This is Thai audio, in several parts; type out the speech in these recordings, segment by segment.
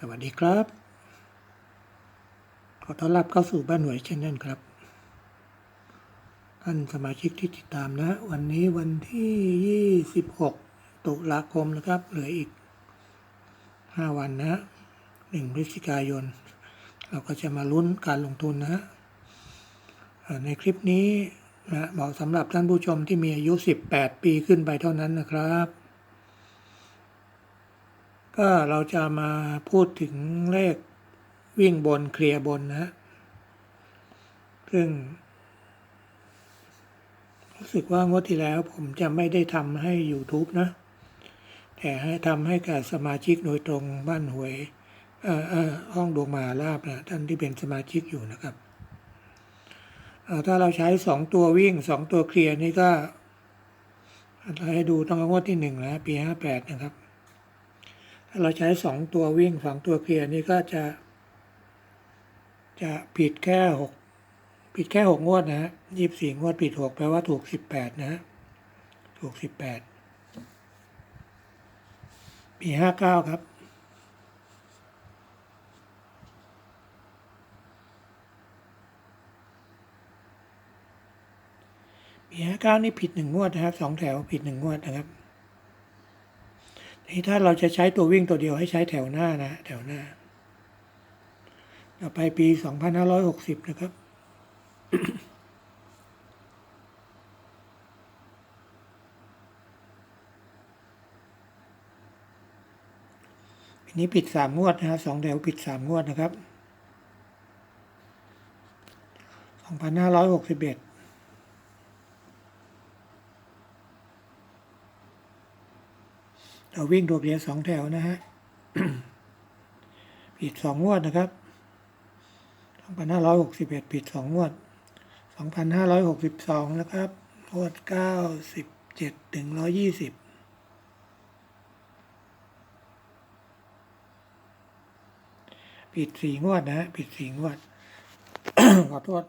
สวัสดีครับ ขอต้อนรับเข้าสู่บ้านหน่วยเช่นนั้นครับ ท่านสมาชิกที่ติดตามนะ วันนี้วันที่ 26 ตุลาคมนะครับ เหลืออีก 5 วันนะ1พฤศจิกายน เราก็จะมาลุ้นการลงทุนนะ ในคลิปนี้นะเหมาะสำหรับท่านผู้ชมที่มีอายุ 18 ปีขึ้นไปเท่านั้นนะครับ ก็เราจะมาพูดถึงเลขวิ่งบนเคลียร์บนนะ ซึ่ง รู้สึกว่างวดที่แล้วผมจะไม่ได้ทำให้ YouTube นะ แต่ให้ทำให้แก่สมาชิกโดยตรงบ้านหวยเอ่อเอ่อห้องดวงมาลาบนะท่านที่เป็นสมาชิกอยู่นะครับ ถ้าเราใช้สองตัววิ่งสองตัวเคลียร์นี่ก็เราให้ดูต้องงวดที่หนึ่งนะปีห้าแปดนะครับ ถ้าเราใช้สองตัววิ่งสองตัวเคลียร์นี่ก็จะ จะผิดแค่หกผิดแค่หกงวดนะฮะยี่สี่งวดผิดหกแปลว่าถูกสิบแปดนะฮะถูกสิบแปดปีห้าเก้าครับปีห้าเก้านี่ผิดหนึ่งงวดนะครับสองแถวผิดหนึ่งงวดนะครับ นี่ถ้าเราจะใช้ตัววิ่งตัวเดียวให้ใช้แถวหน้านะ แถวหน้า ต่อไปปี 2560 นะครับปีนี้ปิดสามงวดนะฮะสองแถวปิดสามงวดนะครับ 2561 เรา วิ่งตัวเดียวสองแถวนะฮะผิดสองงวดนะครับ2561 ผิดสองงวด 2562 นะครับงวด 97ถึง120ผิดสี่งวดนะฮะผิดสี่งวด ขอโทษ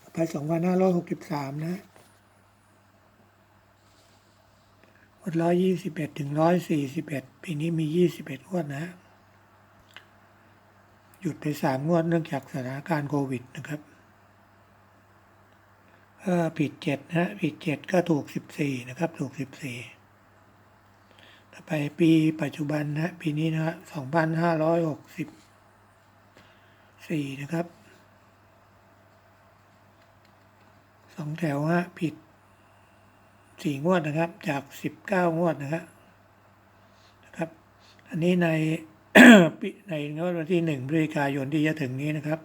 ต่อไป2563นะ งว ดร้อยยี่สิบเอ็ดถึงร้อยสี่สิบเอ็ดปีนี้มียี่สิบเอ็ดงวดนะ หยุดไปสามงวดเนื่องจากสถานการณ์โควิดนะครับผิดเจ็ดนะฮะผิดเจ็ดก็ถูกสิบสี่นะครับ ถูกสิบสี่ต่อไปปีปัจจุบันนะปีนี้นะฮะสองพันห้าร้อยหกสิบสี่นะครับสองแถวฮะผิด สี่งวดนะครับ จากสิบเก้างวดนะครับนะครับ อันนี้ในในงวดวันที่หนึ่งพฤศจิกายนที่จะถึงนี้นะครับ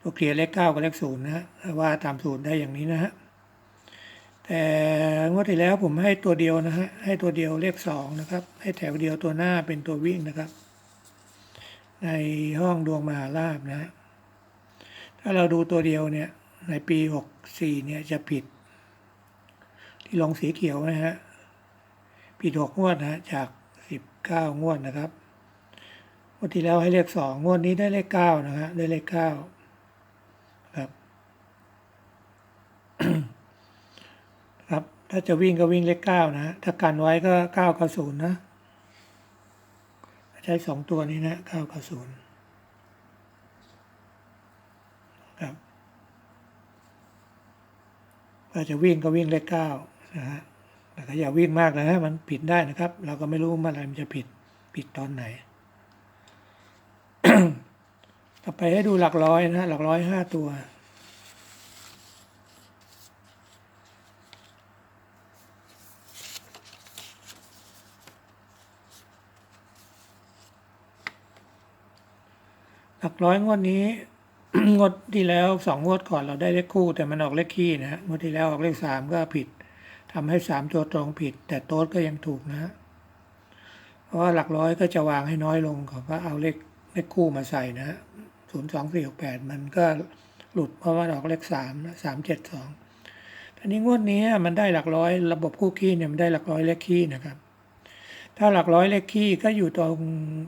ตัวเคลียร์เลขเก้ากับเลขศูนย์นะฮะว่าตามศูนย์ได้อย่างนี้นะฮะแต่งวดที่แล้วผมให้ตัวเดียวนะฮะให้ตัวเดียวเลขสองนะครับ ให้แถวเดียวตัวหน้าเป็นตัววิ่งนะครับ ในห้องดวงมหาลาบนะฮะถ้าเราดูตัวเดียวเนี่ยในปีหกสี่เนี่ยจะผิด ลงสีเขียวนะฮะผิดหกงวดนะจากสิบเก้างวดนะครับงวดที่แล้วให้เลขสองงวดนี้ได้เลขเก้านะฮะได้เลขเก้าครับครับ ถ้าจะวิ่งก็วิ่งเลขเก้านะฮะถ้ากันไว้ก็เก้ากับศูนย์นะ ใช้สองตัวนี้นะเก้ากับศูนย์ครับถ้าจะวิ่งก็วิ่งเลขเก้า นะฮะแต่ก็อย่าวิ่งมากนะฮะมันผิดได้นะครับ เราก็ไม่รู้เมื่อไรมันจะผิดผิดตอนไหน ต่อไปให้ดูหลักร้อยนะฮะหลักร้อยห้าตัวหลักร้อยงวดนี้งวดที่แล้วสองงวดก่อนเราได้เลขคู่ แต่มันออกเลขคี่นะฮะงวดที่แล้วออกเลขสามก็ผิด ทำให้สามตัวตรงผิด แต่โต๊ดก็ยังถูกนะฮะเพราะว่าหลักร้อยก็จะวางให้น้อยลงเขาก็เอาเลขเลขคู่มาใส่นะฮะศูนย์สองสี่หกแปดมันก็หลุดเพราะว่าออกเลขสามสามเจ็ดสองทีนี้งวดนี้มันได้หลักร้อยระบบคู่คี่เนี่ยมันได้หลักร้อยเลขคี่นะครับ ถ้าหลักร้อยเลขคี่ก็อยู่ตรง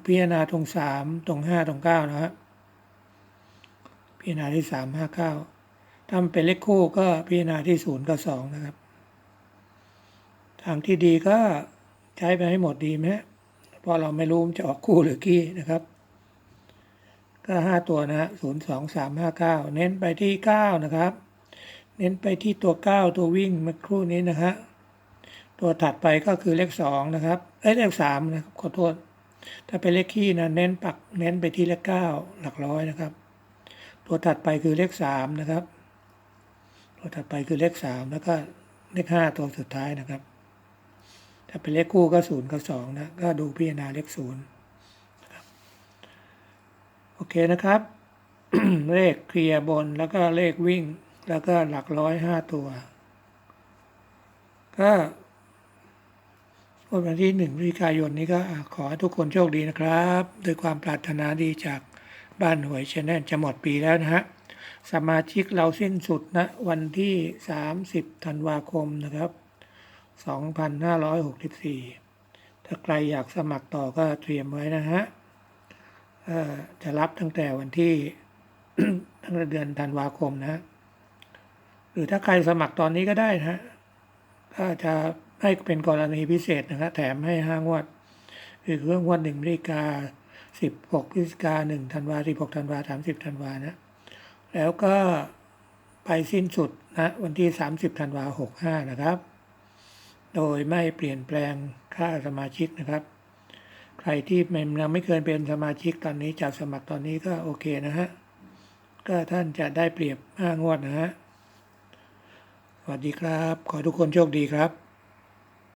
พิจารณาตรงสามตรงห้าตรงเก้านะฮะพิจารณาที่สามห้าเก้าถ้ามันเป็นเลขคู่ก็พิจารณาที่ศูนย์กับสองนะครับางที่ดีก็ใช้ไปให้หมดดีไหมเพราะเราไม่รู้จะออกคู่หรือกี้นะครับ ก็ห้าตัวนะฮะศูนย์สองสามห้าเก้าเน้นไปที่เก้านะครับ เน้นไปที่ตัวเก้าตัววิ่งเมื่อครู่นี้นะฮะตัวถัดไปก็คือเลขสองนะครับเอ้ยเลขสามนะครับขอโทษ ถ้าเป็นเลขคี่นะเน้นปักเน้นไปที่เลขเก้าหลักร้อยนะครับ ตัวถัดไปคือเลขสามนะครับ ตัวถัดไปคือเลขสามแล้วก็เลขห้าตัวสุดท้ายนะครับ ถ้าเป็นเลขคู่ก็ศูนย์กับสองนะ ก็ดูพิจารณาเลขศูนย์นะโอเคนะครับ เลขเคลียร์บนแล้วก็เลขวิ่ง แล้วก็หลักร้อยห้าตัว ก็วันที่หนึ่งพฤศจิกายนนี้ก็ขอให้ทุกคนโชคดีนะครับด้วยความปรารถนาดีจากบ้านหวยชแนลจะหมดปีแล้วนะฮะ สมาชิกเราสิ้นสุดนะ วันที่ 30ธันวาคมนะครับ 2564 ถ้าใครอยากสมัครต่อก็เตรียมไว้นะฮะจะรับตั้งแต่วันที่ตั้งแต่เดือนธันวาคมนะ หรือถ้าใครสมัครตอนนี้ก็ได้นะฮะก็จะให้เป็นกรณีพิเศษนะครับแถมให้ห้างวดคือเครื่องงวดหนึ่งพฤศจิกาสิบหกพฤศจิกาหนึ่งธันวาสิบหกธันวาสามสิบธันวานะ แล้วก็ไปสิ้นสุดนะวันที่30ธันวา65นะครับ โดยไม่เปลี่ยนแปลงค่าสมาชิกนะครับ ใครที่ยังไม่เคยเป็นสมาชิกตอนนี้จะสมัครตอนนี้ก็โอเคนะฮะ ก็ท่านจะได้เปรียบ5งวดนะฮะ สวัสดีครับ ขอทุกคนโชคดีครับ